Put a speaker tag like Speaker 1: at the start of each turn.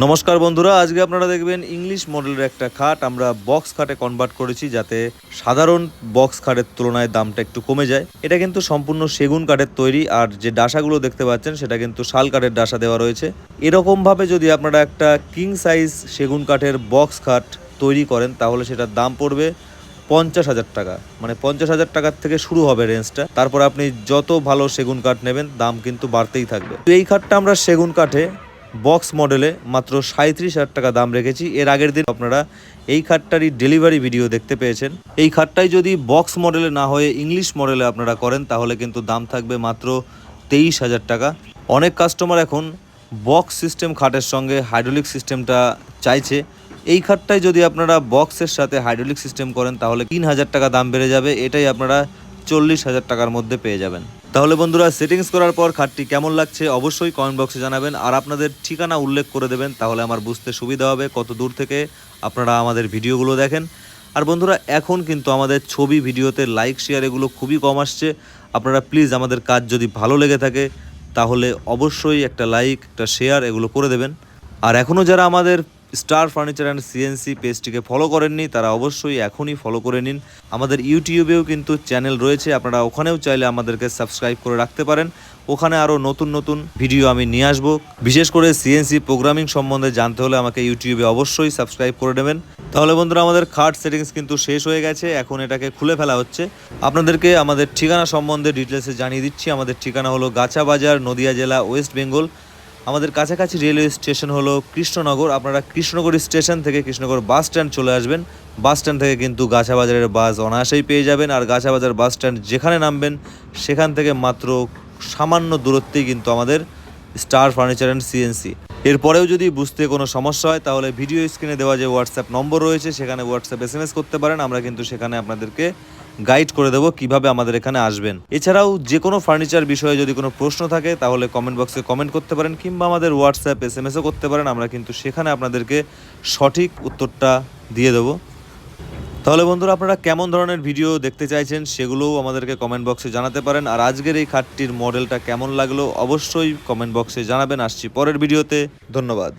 Speaker 1: নমস্কার বন্ধুরা, আজকে আপনারা দেখবেন ইংলিশ মডেলের একটা খাট। আমরা বক্স খাটে কনভার্ট করেছি যাতে সাধারণ বক্স খাটের তুলনায় দামটা একটু কমে যায়। এটা কিন্তু সম্পূর্ণ সেগুন কাঠের তৈরি, আর যে ডাসাগুলো দেখতে পাচ্ছেন সেটা কিন্তু শাল কাঠের ডাসা দেওয়া রয়েছে। এরকমভাবে যদি আপনারা একটা কিং সাইজ সেগুন কাঠের বক্স খাট তৈরি করেন, তাহলে সেটার দাম পড়বে পঞ্চাশ হাজার টাকা। মানে পঞ্চাশ হাজার টাকার থেকে শুরু হবে রেঞ্জটা তারপর আপনি যত ভালো সেগুন কাঠ নেবেন, দাম কিন্তু বাড়তেই থাকবে। এই খাটটা আমরা সেগুন কাঠে বক্স মডেলে মাত্র সাঁত্রিশ হাজার টাকা দাম রেখেছি। এর আগের দিন আপনারা এই খাটটারই ডেলিভারি ভিডিও দেখতে পেয়েছেন। এই খাটটাই যদি বক্স মডেলে না হয়ে ইংলিশ মডেলে আপনারা করেন, তাহলে কিন্তু দাম থাকবে মাত্র তেইশ হাজার টাকা। অনেক কাস্টমার এখন বক্স সিস্টেম খাটের সঙ্গে হাইড্রোলিক সিস্টেমটা চাইছে। এই খাটটাই যদি আপনারা বক্সের সাথে হাইড্রোলিক সিস্টেম করেন, তাহলে তিন হাজার টাকা দাম বেড়ে যাবে। এটাই আপনারা চল্লিশ হাজার টাকার মধ্যে পেয়ে যাবেন। তাহলে বন্ধুরা সেটিংস করার পর খাটটি কেমন লাগছে অবশ্যই কমেন্ট বক্সে জানাবেন। আর আপনাদের ঠিকানা উল্লেখ করে দেবেন, তাহলে আমার বুঝতে সুবিধা হবে কত দূর থেকে আপনারা আমাদের ভিডিওগুলো দেখেন। আর বন্ধুরা, এখন কিন্তু আমাদের ছবি, ভিডিওতে লাইক শেয়ার এগুলো খুবই কম আসছে। আপনারা প্লিজ আমাদের কাজ যদি ভালো লেগে থাকে, তাহলে অবশ্যই একটা লাইক একটা শেয়ার এগুলো করে দেবেন। আর এখনও যারা আমাদের স্টার ফার্নিচার অ্যান্ড সিএনসি পেজটিকে ফলো করেননি, তারা অবশ্যই এখনই ফলো করে নিন। আমাদের ইউটিউবেও কিন্তু চ্যানেল রয়েছে, আপনারা ওখানেও চাইলে আমাদেরকে সাবস্ক্রাইব করে রাখতে পারেন। ওখানে আরও নতুন নতুন ভিডিও আমি নিয়ে আসব। বিশেষ করে সিএনসি প্রোগ্রামিং সম্বন্ধে জানতে হলে আমাকে ইউটিউবে অবশ্যই সাবস্ক্রাইব করে নেবেন। তাহলে বন্ধুরা, আমাদের খাট সেটিংস কিন্তু শেষ হয়ে গেছে, এখন এটাকে খুলে ফেলা হচ্ছে। আপনাদেরকে আমাদের ঠিকানা সম্বন্ধে ডিটেলসে জানিয়ে দিচ্ছি। আমাদের ঠিকানা হলো গাছা বাজার, নদিয়া জেলা ওয়েস্ট বেঙ্গল আমাদের কাছাকাছি রেলওয়ে স্টেশন হলো কৃষ্ণনগর। আপনারা কৃষ্ণনগর স্টেশন থেকে কৃষ্ণনগর বাস স্ট্যান্ড চলে আসবেন। বাস স্ট্যান্ড থেকে কিন্তু গাছাবাজারের বাস অনায়াসেই পেয়ে যাবেন আর গাছাবাজার বাস স্ট্যান্ড যেখানে নামবেন, সেখান থেকে মাত্র সামান্য দূরত্বেই কিন্তু আমাদের স্টার ফার্নিচার অ্যান্ড সিএনসি এরপরেও যদি বুঝতে কোনো সমস্যা হয়, তাহলে ভিডিও স্ক্রিনে দেওয়া যে হোয়াটসঅ্যাপ নম্বর রয়েছে, সেখানে হোয়াটসঅ্যাপ এস এম এস করতে পারেন। আমরা কিন্তু সেখানে আপনাদেরকে গাইড করে দেবো কীভাবে আমাদের এখানে আসবেন। এছাড়াও যে কোনো ফার্নিচার বিষয়ে যদি কোনো প্রশ্ন থাকে, তাহলে কমেন্ট বক্সে কমেন্ট করতে পারেন, কিংবা আমাদের হোয়াটসঅ্যাপ এস এম এসও করতে পারেন। আমরা কিন্তু সেখানে আপনাদেরকে সঠিক উত্তরটা দিয়ে দেবো। তাহলে বন্ধুরা আপনারা কেমন ধরনের ভিডিও দেখতে চাইছেন সেগুলোও আমাদেরকে কমেন্ট বক্সে জানাতে পারেন। আর আজকের এই খাটটির মডেলটা কেমন লাগল অবশ্যই কমেন্ট বক্সে জানাবেন। আসছি পরের ভিডিওতে। ধন্যবাদ।